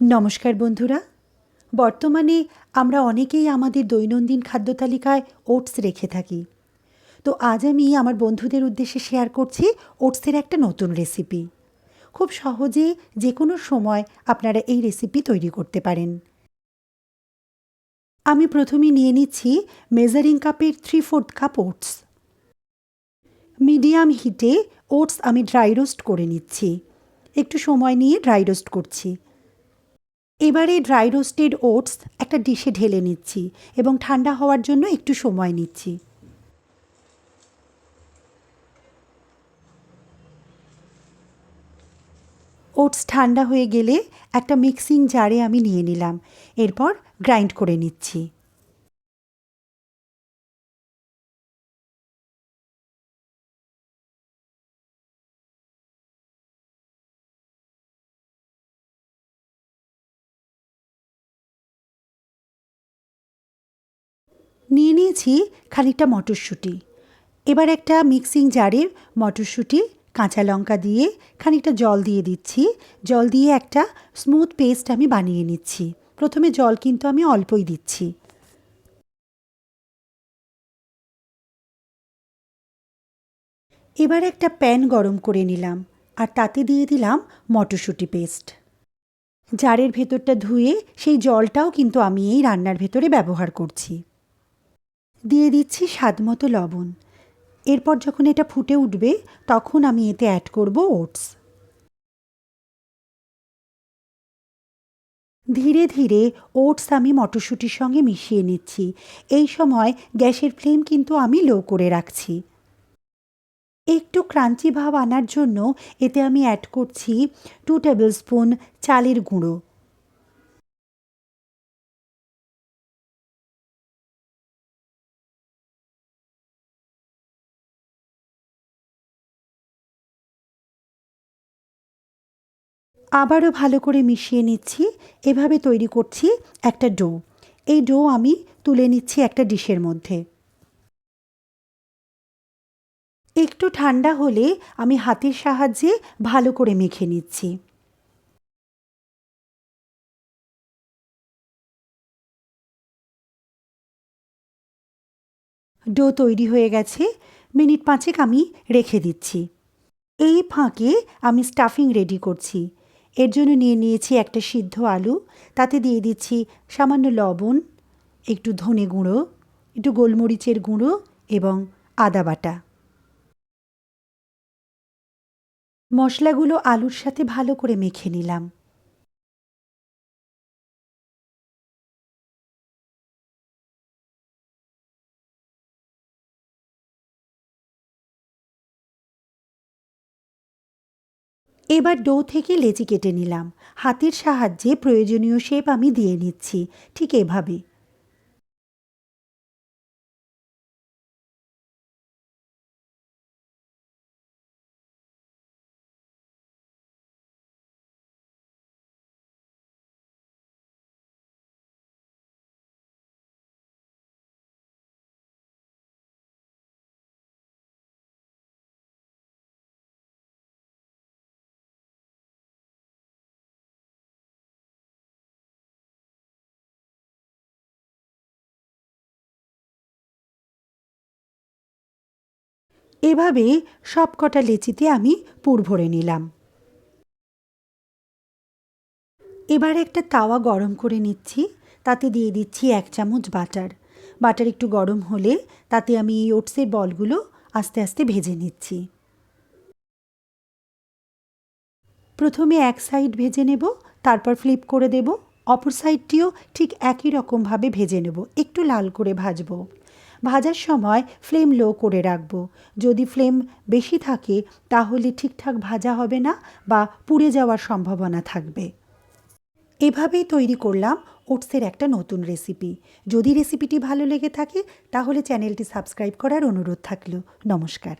নমস্কার বন্ধুরা। বর্তমানে আমরা অনেকেই আমাদের দৈনন্দিন খাদ্য তালিকায় ওটস রেখে থাকি। তো আজ আমি আমার বন্ধুদের উদ্দেশ্যে শেয়ার করছি ওটসের একটা নতুন রেসিপি। খুব সহজে যে কোনো সময় আপনারা এই রেসিপি তৈরি করতে পারেন। আমি প্রথমে নিয়ে নিচ্ছি মেজারিং কাপের three fourth cup oats. Medium হিটে ওটস আমি ড্রাই রোস্ট করে নিচ্ছি। একটু সময় নিয়ে ড্রাই রোস্ট করছি। এবারে ড্রাই রোস্টেড ওটস একটা ডিশে ঢেলে নিচ্ছি এবং ঠান্ডা হওয়ার জন্য একটু সময় নিচ্ছি। ওটস ঠান্ডা হয়ে গেলে একটা মিক্সিং জারে আমি নিয়ে নিলাম। এরপর গ্রাইন্ড করে নিচ্ছি। নিয়ে নিয়েছি খানিকটা মটরশুঁটি। এবার একটা মিক্সিং জারে মটরশুঁটি, কাঁচা লঙ্কা দিয়ে খানিকটা জল দিয়ে দিচ্ছি। জল দিয়ে একটা স্মুথ পেস্ট আমি বানিয়ে নিচ্ছি। প্রথমে জল কিন্তু আমি অল্পই দিচ্ছি। এবার একটা প্যান গরম করে নিলাম আর তাতে দিয়ে দিলাম মটরশুঁটি পেস্ট। জারের ভেতরটা ধুয়ে সেই জলটাও কিন্তু আমি এই রান্নার ভেতরে ব্যবহার করছি। দিয়ে দিচ্ছি স্বাদ মতো লবণ। এরপর যখন এটা ফুটে উঠবে, তখন আমি এতে অ্যাড করব ওটস। ধীরে ধীরে ওটস আমি মটরশুঁটির সঙ্গে মিশিয়ে নিচ্ছি। এই সময় গ্যাসের ফ্লেম কিন্তু আমি লো করে রাখছি। একটু ক্রাঞ্চি ভাব আনার জন্য এতে আমি অ্যাড করছি টু টেবিল স্পুন চালের গুঁড়ো। আবারও ভালো করে মিশিয়ে নিচ্ছি। এভাবে তৈরি করছি একটা ডো। এই ডো আমি তুলে নিচ্ছি একটা ডিশের মধ্যে। একটু ঠান্ডা হলে আমি হাতের সাহায্যে ভালো করে মেখে নিচ্ছি। ডো তৈরি হয়ে গেছে। মিনিট পাঁচেক আমি রেখে দিচ্ছি। এই ফাঁকে আমি স্টাফিং রেডি করছি। এর জন্য নিয়ে নিয়েছি একটা সিদ্ধ আলু, তাতে দিয়ে দিচ্ছি সামান্য লবণ, একটু ধনে গুঁড়ো, একটু গোলমরিচের গুঁড়ো এবং আদা বাটা। মশলাগুলো আলুর সাথে ভালো করে মেখে নিলাম। এবার ডো থেকে লেচি কেটে নিলাম। হাতের সাহায্যে প্রয়োজনীয় শেপ আমি দিয়ে নিচ্ছি। ঠিক এভাবে। এভাবে সব কটা লেচিতে আমি পুর ভরে নিলাম। এবার একটা তাওয়া গরম করে নিচ্ছি, তাতে দিয়ে দিচ্ছি এক চামচ বাটার। বাটার একটু গরম হলে তাতে আমি এই ওটসের বলগুলো আস্তে আস্তে ভেজে নিচ্ছি। প্রথমে এক সাইড ভেজে নেব, তারপর ফ্লিপ করে দেব। অপর সাইডটিও ঠিক একই রকমভাবে ভেজে নেব, একটু লাল করে ভাজবো। ভাজার সময় ফ্লেম লো করে রাখব। যদি ফ্লেম বেশি থাকে, তাহলে ঠিকঠাক ভাজা হবে না বা পুড়ে যাওয়ার সম্ভাবনা থাকবে। এভাবেই তৈরি করলাম ওটসের একটা নতুন রেসিপি যদি রেসিপিটি ভালো লেগে থাকে, তাহলে চ্যানেলটি সাবস্ক্রাইব করার অনুরোধ থাকল। নমস্কার।